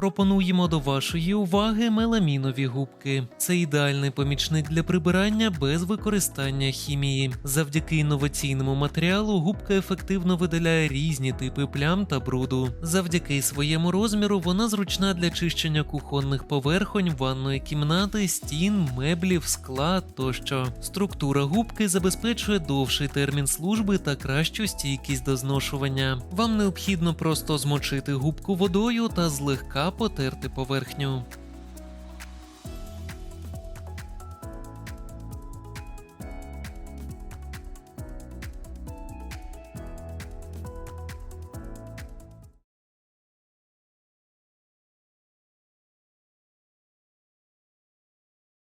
Пропонуємо до вашої уваги меламінові губки. Це ідеальний помічник для прибирання без використання хімії. Завдяки інноваційному матеріалу губка ефективно видаляє різні типи плям та бруду. Завдяки своєму розміру вона зручна для чищення кухонних поверхонь, ванної кімнати, стін, меблів, скла тощо. Структура губки забезпечує довший термін служби та кращу стійкість до зношування. Вам необхідно просто змочити губку водою та злегка потерти поверхню.